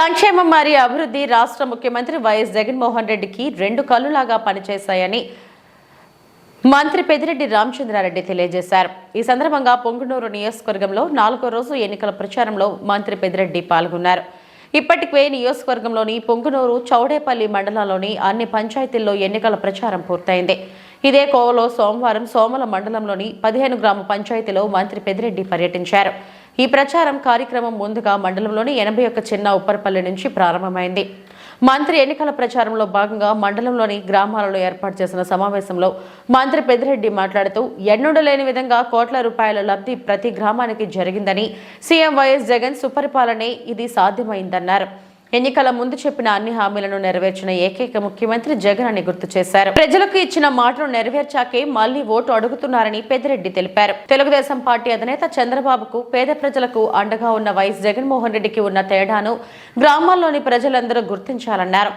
సంక్షేమం మరియు అభివృద్ధి రాష్ట్ర ముఖ్యమంత్రి వైఎస్ జగన్మోహన్ రెడ్డికి రెండు కళ్ళులాగా పనిచేశాయని మంత్రి పెదిరెడ్డి రామచంద్రారెడ్డి తెలియజేశారు. ఈ సందర్భంగా పొంగునూరు నియోజకవర్గంలో నాలుగో రోజు ఎన్నికల ప్రచారంలో మంత్రి పెదిరెడ్డి పాల్గొన్నారు. ఇప్పటికే నియోజకవర్గంలోని పొంగునూరు చౌడేపల్లి మండలంలోని అన్ని పంచాయతీల్లో ఎన్నికల ప్రచారం పూర్తయింది. ఇదే కోవలో సోమవారం సోమల మండలంలోని పదిహేను గ్రామ పంచాయతీలో మంత్రి పెదిరెడ్డి పర్యటించారు. ఈ ప్రచారం కార్యక్రమం ముందుగా మండలంలోని ఎనభై ఒక్క చిన్న ఉప్పరపల్లి నుంచి ప్రారంభమైంది. మంత్రి ఎన్నికల ప్రచారంలో భాగంగా మండలంలోని గ్రామాలలో ఏర్పాటు చేసిన సమావేశంలో మంత్రి పెద్దిరెడ్డి మాట్లాడుతూ ఎన్నుడలేని విధంగా కోట్ల రూపాయల లబ్ధి ప్రతి గ్రామానికి జరిగిందని సీఎం వైఎస్ జగన్ సుపరిపాలనే ఇది సాధ్యమైందన్నారు. ఎన్నికల ముందు చెప్పిన అన్ని హామీలను నెరవేర్చిన ఏకైక ముఖ్యమంత్రి జగన్ అని గుర్తు చేశారు. ప్రజలకు ఇచ్చిన మాటను నెరవేర్చాకే మళ్ళీ ఓటు అడుగుతున్నారని పెద్దిరెడ్డి తెలిపారు. తెలుగుదేశం పార్టీ అధినేత చంద్రబాబుకు పేద ప్రజలకు అండగా ఉన్న వైఎస్ జగన్మోహన్ రెడ్డికి ఉన్న తేడాను గ్రామాల్లోని ప్రజలందరూ గుర్తించాలన్నారు.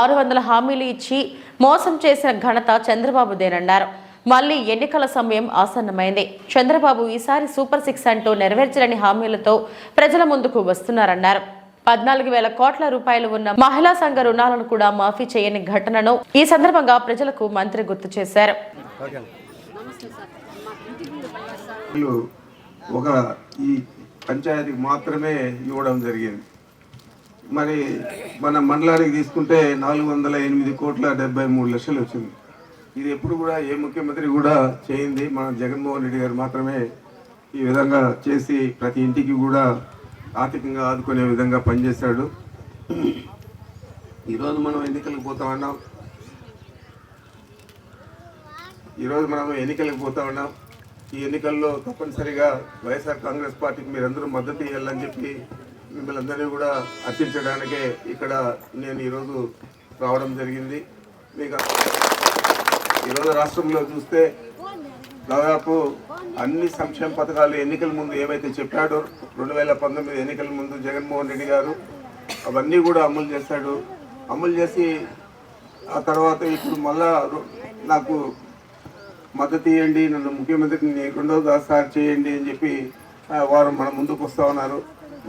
ఆరు వందల హామీలు ఇచ్చి మోసం చేసిన ఘనత చంద్రబాబుదేనన్నారు. మళ్ళీ ఎన్నికల సమయం ఆసన్నమైంది. చంద్రబాబు ఈసారి సూపర్ సిక్స్ అంటూ నెరవేర్చలేని హామీలతో ప్రజల ముందుకు వస్తున్నారన్నారు. పద్నాలుగు వేల కోట్ల రూపాయలు ఉన్న మహిళా సంఘ రుణాలను కూడా మాఫీ చేయని ఘటనను ఈ సందర్భంగా ప్రజలకు మంత్రి గుర్తు చేశారు. ఒక ఈ పంచాయతీకి మాత్రమే ఇవ్వడం జరిగింది. మరి మన మండలానికి తీసుకుంటే నాలుగు వందల ఎనిమిది కోట్ల డెబ్బై మూడు లక్షలు వచ్చింది. ఇది ఎప్పుడు కూడా ఏ ముఖ్యమంత్రి కూడా చేయింది. మన జగన్మోహన్ రెడ్డి గారు మాత్రమే ఈ విధంగా చేసి ప్రతి ఇంటికి కూడా ఆర్థికంగా ఆదుకునే విధంగా పనిచేశాడు. ఈరోజు మనం ఎన్నికలకు పోతా ఉన్నాం ఈరోజు మనం ఎన్నికలకు పోతా ఉన్నాం ఈ ఎన్నికల్లో తప్పనిసరిగా వైఎస్ఆర్ కాంగ్రెస్ పార్టీకి మీరందరూ మద్దతు ఇవ్వాలని చెప్పి మిమ్మల్ని అందరినీ కూడా అర్చించడానికే ఇక్కడ నేను ఈరోజు రావడం జరిగింది. మీకు ఈరోజు రాష్ట్రంలో చూస్తే దాదాపు అన్ని సంక్షేమ పథకాలు ఎన్నికల ముందు ఏవైతే చెప్పాడో రెండు వేల పంతొమ్మిది ఎన్నికల ముందు జగన్మోహన్ రెడ్డి గారు అవన్నీ కూడా అమలు చేశాడు. అమలు చేసి ఆ తర్వాత ఇప్పుడు మళ్ళా నాకు మద్దతు ఇవ్వండి నన్ను ముఖ్యమంత్రిని రెండోసారి చేయండి అని చెప్పి వారు మన ముందుకు వస్తూ ఉన్నారు.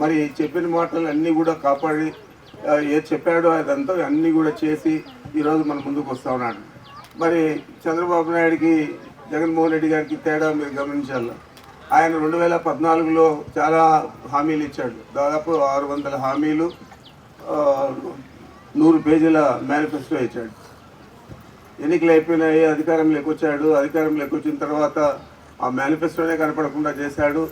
మరి చెప్పిన మాటలు అన్నీ కూడా కాపాడి ఏ ఏది చెప్పాడో అదంతా అన్నీ కూడా చేసి ఈరోజు మన ముందుకు వస్తూ ఉన్నాడు. మరి చంద్రబాబు నాయుడికి జగన్మోహన్ రెడ్డి గారికి తేడా మీరు గమనించాలి? ఆయన రెండు వేల పద్నాలుగులో చాలా హామీలు ఇచ్చాడు. దాదాపు ఆరు వందల హామీలు నూరు పేజీల మేనిఫెస్టో ఇచ్చాడు. ఎన్నికలు అయిపోయినాయి అధికారంలోకి వచ్చాడు అధికారంలోకి వచ్చిన తర్వాత ఆ మేనిఫెస్టోనే కనపడకుండా చేశాడు.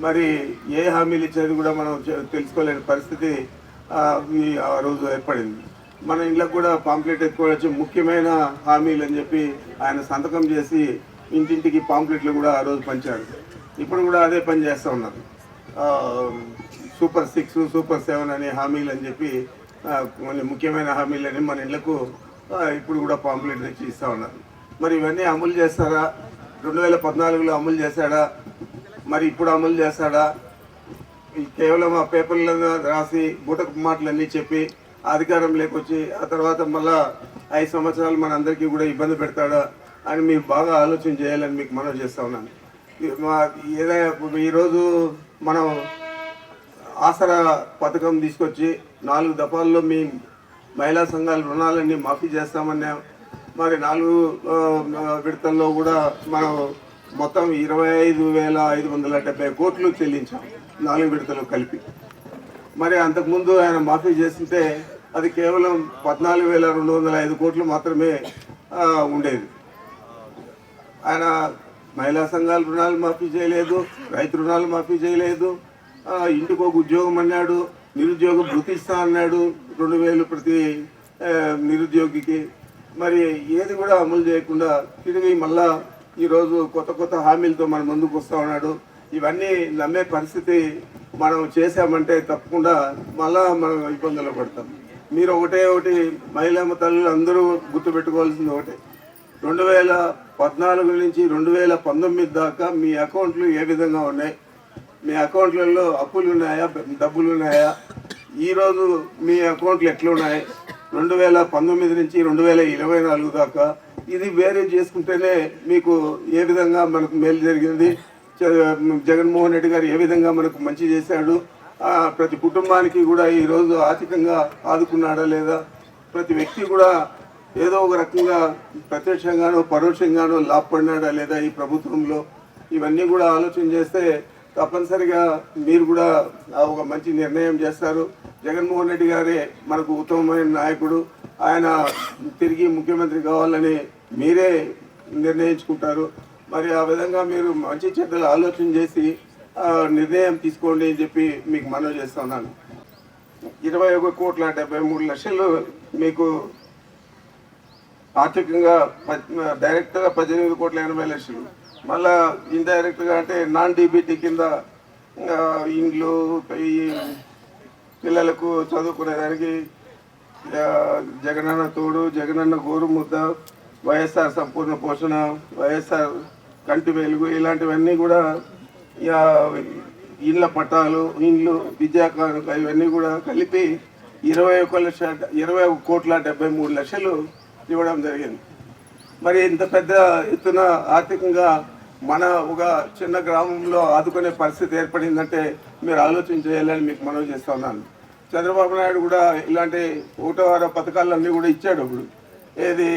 మరి ఏ హామీలు ఇచ్చేది కూడా మనం తెలుసుకోలేని పరిస్థితి ఆ, ఆ రోజు ఏర్పడింది. మన ఇళ్ళకు కూడా పాంప్లెట్ ఎత్తుకోవచ్చు ముఖ్యమైన హామీలు అని చెప్పి ఆయన సంతకం చేసి ఇంటింటికి పాంప్లెట్లు కూడా ఆ రోజు పంచాడు ఇప్పుడు కూడా అదే పని చేస్తూ ఉన్నారు. సూపర్ సిక్స్ సూపర్ సెవెన్ అనే హామీలు అని చెప్పి కొన్ని ముఖ్యమైన హామీలని మన ఇళ్ళకు ఇప్పుడు కూడా పాంప్లెట్ తెచ్చి ఇస్తూ ఉన్నారు. మరి ఇవన్నీ అమలు చేస్తారా? రెండు వేల పద్నాలుగులో అమలు చేశాడా? మరి ఇప్పుడు అమలు చేస్తాడా? కేవలం ఆ పేపర్లను రాసి బూటకు మాటలన్నీ చెప్పి అధికారం లేకొచ్చి ఆ తర్వాత మళ్ళా ఐదు సంవత్సరాలు మన అందరికీ కూడా ఇబ్బంది పెడతాడా? అని మీరు బాగా ఆలోచన చేయాలని మీకు మనం చేస్తా ఉన్నాను. మా ఏదైనా ఈరోజు మనం ఆసరా పథకం తీసుకొచ్చి నాలుగు దఫాల్లో మీ మహిళా సంఘాల రుణాలన్నీ మాఫీ చేస్తామన్నాం మరి నాలుగు విడతల్లో కూడా మనం మొత్తం ఇరవై ఐదు వేల ఐదు వందల డెబ్బై కోట్లు చెల్లించాం నాలుగు విడతలు కలిపి. మరి అంతకుముందు ఆయన మాఫీ చేస్తుంటే అది కేవలం పద్నాలుగు వేల రెండు వందల ఐదు కోట్లు మాత్రమే ఉండేది. ఆయన మహిళా సంఘాల రుణాలు మాఫీ చేయలేదు రైతు రుణాలు మాఫీ చేయలేదు. ఇంటికి ఒక ఉద్యోగం అన్నాడు నిరుద్యోగ భృతి ఇస్తా అన్నాడు రెండు వేలు ప్రతి నిరుద్యోగికి. మరి ఏది కూడా అమలు చేయకుండా తిరిగి మళ్ళా ఈరోజు కొత్త కొత్త హామీలతో మన ముందుకు వస్తూ ఉన్నాడు. ఇవన్నీ నమ్మే పరిస్థితి మనం చేశామంటే తప్పకుండా మళ్ళా మనం ఇబ్బందులు పడతాం. మీరు ఒకటే ఒకటి మహిళా తల్లులు అందరూ గుర్తుపెట్టుకోవాల్సింది ఒకటే. రెండు వేల పద్నాలుగు నుంచి రెండు వేల పంతొమ్మిది దాకా మీ అకౌంట్లు ఏ విధంగా ఉన్నాయి? మీ అకౌంట్లలో అప్పులు ఉన్నాయా? డబ్బులు ఉన్నాయా? ఈరోజు మీ అకౌంట్లు ఎట్లున్నాయి? రెండు వేల పంతొమ్మిది నుంచి రెండు వేల ఇరవై నాలుగు దాకా ఇది వేరే చేసుకుంటేనే మీకు ఏ విధంగా మనకు మేలు జరిగింది? జగన్మోహన్ రెడ్డి గారు ఏ విధంగా మనకు మంచి చేశాడు? ప్రతి కుటుంబానికి కూడా ఈరోజు ఆర్థికంగా ఆదుకున్నాడా లేదా? ప్రతి వ్యక్తి కూడా ఏదో ఒక రకంగా ప్రత్యక్షంగానో పరోక్షంగానో లాభపడినాడా లేదా ఈ ప్రభుత్వంలో? ఇవన్నీ కూడా ఆలోచన చేస్తే తప్పనిసరిగా మీరు కూడా ఒక మంచి నిర్ణయం చేస్తారు. జగన్మోహన్ రెడ్డి గారే మనకు ఉత్తమమైన నాయకుడు. ఆయన తిరిగి ముఖ్యమంత్రి కావాలని మీరే నిర్ణయించుకుంటారు. మరి ఆ విధంగా మీరు మంచి చెడ్డలు ఆలోచన చేసి నిర్ణయం తీసుకోండి అని చెప్పి మీకు మనవి చేస్తున్నాను ఇరవై ఒక కోట్ల డెబ్బై మూడు లక్షలు మీకు ఆర్థికంగా డైరెక్ట్గా పద్దెనిమిది కోట్ల ఎనభై లక్షలు. మళ్ళా ఇండైరెక్ట్గా అంటే నాన్ డీబీటీ కింద ఇండ్లు ఈ పిల్లలకు చదువుకునేదానికి జగనన్న తోడు జగనన్న గోరు ముద్ద వైఎస్ఆర్ సంపూర్ణ పోషణ వైఎస్ఆర్ కంటి వెలుగు ఇలాంటివన్నీ కూడా ఆ, ఇళ్ళ పట్టాలు ఇండ్లు విద్యా కానుక ఇవన్నీ కూడా కలిపి ఇరవై ఒక లక్ష ఇరవై ఒక కోట్ల డెబ్బై మూడు లక్షలు ఇవ్వడం జరిగింది. మరి ఇంత పెద్ద ఎత్తున ఆర్థికంగా మన ఒక చిన్న గ్రామంలో ఆదుకునే పరిస్థితి ఏర్పడిందంటే మీరు ఆలోచన చేయాలని మీకు మనవి చేస్తా ఉన్నాను. చంద్రబాబు నాయుడు కూడా ఇలాంటి ఒకటో వార పథకాలన్నీ కూడా ఇచ్చాడు ఇప్పుడు. ఏది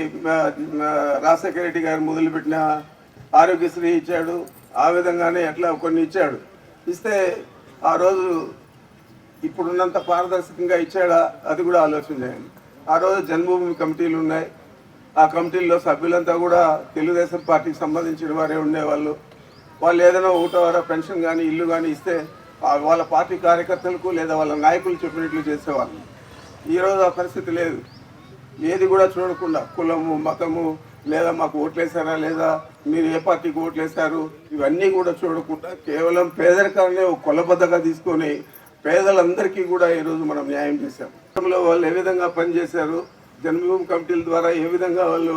రాజశేఖర రెడ్డి గారు మొదలుపెట్టిన ఆరోగ్యశ్రీ ఇచ్చాడు ఆ విధంగానే అట్లా కొన్ని ఇచ్చాడు. ఇస్తే ఆ రోజు ఇప్పుడున్నంత పారదర్శకంగా ఇచ్చాడా అది కూడా ఆలోచన చేయండి. ఆ రోజు జన్మభూమి కమిటీలు ఉన్నాయి. ఆ కమిటీల్లో సభ్యులంతా కూడా తెలుగుదేశం పార్టీకి సంబంధించిన వారే ఉండేవాళ్ళు. వాళ్ళు ఏదైనా ఒకటో పెన్షన్ కానీ ఇల్లు కానీ ఇస్తే వాళ్ళ పార్టీ కార్యకర్తలకు లేదా వాళ్ళ నాయకులు చెప్పినట్లు చేసేవాళ్ళు. ఈరోజు ఆ పరిస్థితి లేదు. ఏది కూడా చూడకుండా కులము మతము లేదా మాకు ఓట్లేసారా లేదా మీరు ఏ పార్టీకి ఓట్లేశారు ఇవన్నీ కూడా చూడకుండా కేవలం పేదరికాన్ని ఒక కొలబద్దగా తీసుకొని పేదలందరికీ కూడా ఈరోజు మనం న్యాయం చేశాం. గతంలో వాళ్ళు ఏ విధంగా పనిచేశారు జన్మభూమి కమిటీల ద్వారా ఏ విధంగా వాళ్ళు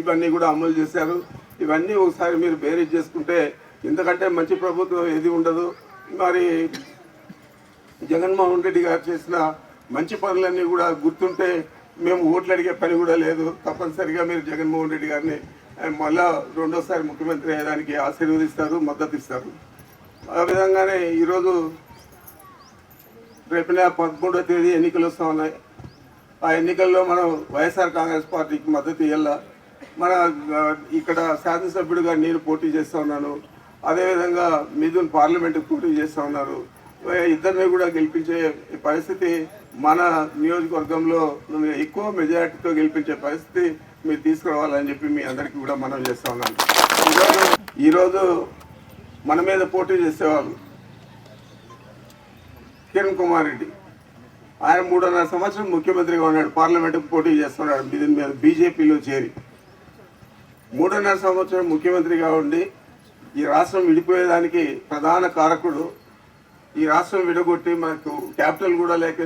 ఇవన్నీ కూడా అమలు చేశారు. ఇవన్నీ ఒకసారి మీరు బేరీజ్ చేసుకుంటే ఇంతకంటే మంచి ప్రభుత్వం ఏది ఉండదు. మరి జగన్మోహన్ రెడ్డి గారు చేసిన మంచి పనులన్నీ కూడా గుర్తుంటే మేము ఓట్లు అడిగే పని కూడా లేదు. తప్పనిసరిగా మీరు జగన్మోహన్ రెడ్డి గారిని మళ్ళా రెండోసారి ముఖ్యమంత్రి అయ్యడానికి ఆశీర్వదిస్తారు మద్దతు ఇస్తారు. ఆ విధంగానే ఈరోజు రేపు పదకొండో తేదీ ఎన్నికలు వస్తూ ఉన్నాయి. ఆ ఎన్నికల్లో మనం వైఎస్ఆర్ కాంగ్రెస్ పార్టీకి మద్దతు ఇవ్వాల మన ఇక్కడ శాసనసభ్యుడిగా నేను పోటీ చేస్తూ ఉన్నాను. అదేవిధంగా మిథున్ పార్లమెంట్కి పోటీ చేస్తూ ఉన్నారు. ఇద్దరిని కూడా గెలిపించే పరిస్థితి మన నియోజకవర్గంలో ఎక్కువ మెజారిటీతో గెలిపించే పరిస్థితి మీరు తీసుకురావాలని చెప్పి మీ అందరికీ కూడా మనం చేస్తూ ఉన్నాను ఈరోజు ఈరోజు మన మీద పోటీ చేసేవాళ్ళు కిరణ్ కుమార్ రెడ్డి. ఆయన మూడున్నర సంవత్సరం ముఖ్యమంత్రిగా ఉన్నాడు పార్లమెంట్కి పోటీ చేస్తున్నాడు దీని మీద బీజేపీలో చేరి. మూడున్నర సంవత్సరం ముఖ్యమంత్రిగా ఉండి ఈ రాష్ట్రం విడిపోయేదానికి ప్రధాన కారకుడు. ఈ రాష్ట్రం విడగొట్టి మనకు క్యాపిటల్ కూడా లేక